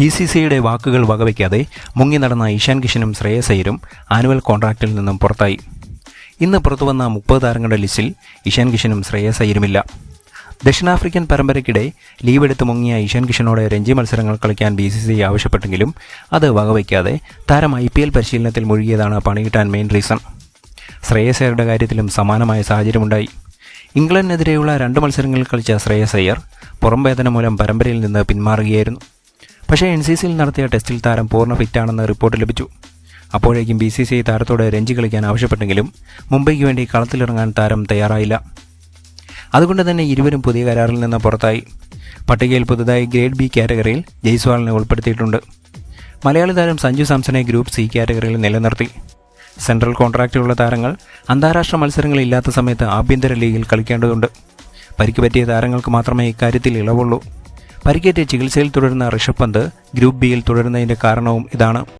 B C സിയുടെ വാക്കുകൾ വകവയ്ക്കാതെ മുങ്ങി നടന്ന ഇഷാൻ കിഷനും ശ്രേയസ് അയ്യരും ആനുവൽ കോൺട്രാക്റ്റിൽ നിന്നും പുറത്തായി. ഇന്ന് പുറത്തുവന്ന മുപ്പത് താരങ്ങളുടെ ലിസ്റ്റിൽ ഇഷാൻ കിഷനും ശ്രേയസ് അയ്യരുമില്ല ദക്ഷിണാഫ്രിക്കൻ പരമ്പരയ്ക്കിടെ ലീവ് എടുത്ത് മുങ്ങിയ ഇഷാൻ കിഷനോട് രഞ്ജി മത്സരങ്ങൾ കളിക്കാൻ ബി സി സി ആവശ്യപ്പെട്ടെങ്കിലും അത് വകവയ്ക്കാതെ താരം ഐ പി എൽ പരിശീലനത്തിൽ മുഴുകിയതാണ് പണികിട്ടാൻ മെയിൻ റീസൺ. ശ്രേയസ് അയ്യരുടെ കാര്യത്തിലും സമാനമായ സാഹചര്യമുണ്ടായി. ഇംഗ്ലണ്ടിനെതിരെയുള്ള രണ്ട് മത്സരങ്ങളിൽ കളിച്ച ശ്രേയസ് അയ്യർ പുറം മൂലം പരമ്പരയിൽ നിന്ന് പിന്മാറുകയായിരുന്നു. പക്ഷേ എൻ സി സിയിൽ നടത്തിയ ടെസ്റ്റിൽ താരം പൂർണ ഫിറ്റാണെന്ന് റിപ്പോർട്ട് ലഭിച്ചു. അപ്പോഴേക്കും ബി സി സി ഐ താരത്തോട് രഞ്ജി കളിക്കാൻ ആവശ്യപ്പെട്ടെങ്കിലും മുംബൈക്ക് വേണ്ടി കളത്തിലിറങ്ങാൻ താരം തയ്യാറായില്ല. അതുകൊണ്ട് തന്നെ ഇരുവരും പുതിയ കരാറിൽ നിന്ന് പുറത്തായി. പട്ടികയിൽ പുതുതായി ഗ്രേഡ് ബി കാറ്റഗറിയിൽ ജയ്സ്വാളിനെ ഉൾപ്പെടുത്തിയിട്ടുണ്ട്. മലയാളി താരം സഞ്ജു സാംസനെ ഗ്രൂപ്പ് സി കാറ്റഗറിയിൽ നിലനിർത്തി. സെൻട്രൽ കോൺട്രാക്റ്റുള്ള താരങ്ങൾ അന്താരാഷ്ട്ര മത്സരങ്ങളില്ലാത്ത സമയത്ത് ആഭ്യന്തര ലീഗിൽ കളിക്കേണ്ടതുണ്ട്. പരിക്ക് പറ്റിയ താരങ്ങൾക്ക് മാത്രമേ ഇക്കാര്യത്തിൽ ഇളവുള്ളൂ. പരിക്കേറ്റ് ചികിത്സയിൽ തുടരുന്ന ഋഷഭ് പന്ത് ഗ്രൂപ്പ് ബിയിൽ തുടരുന്നതിന്റെ കാരണവും ഇതാണ്.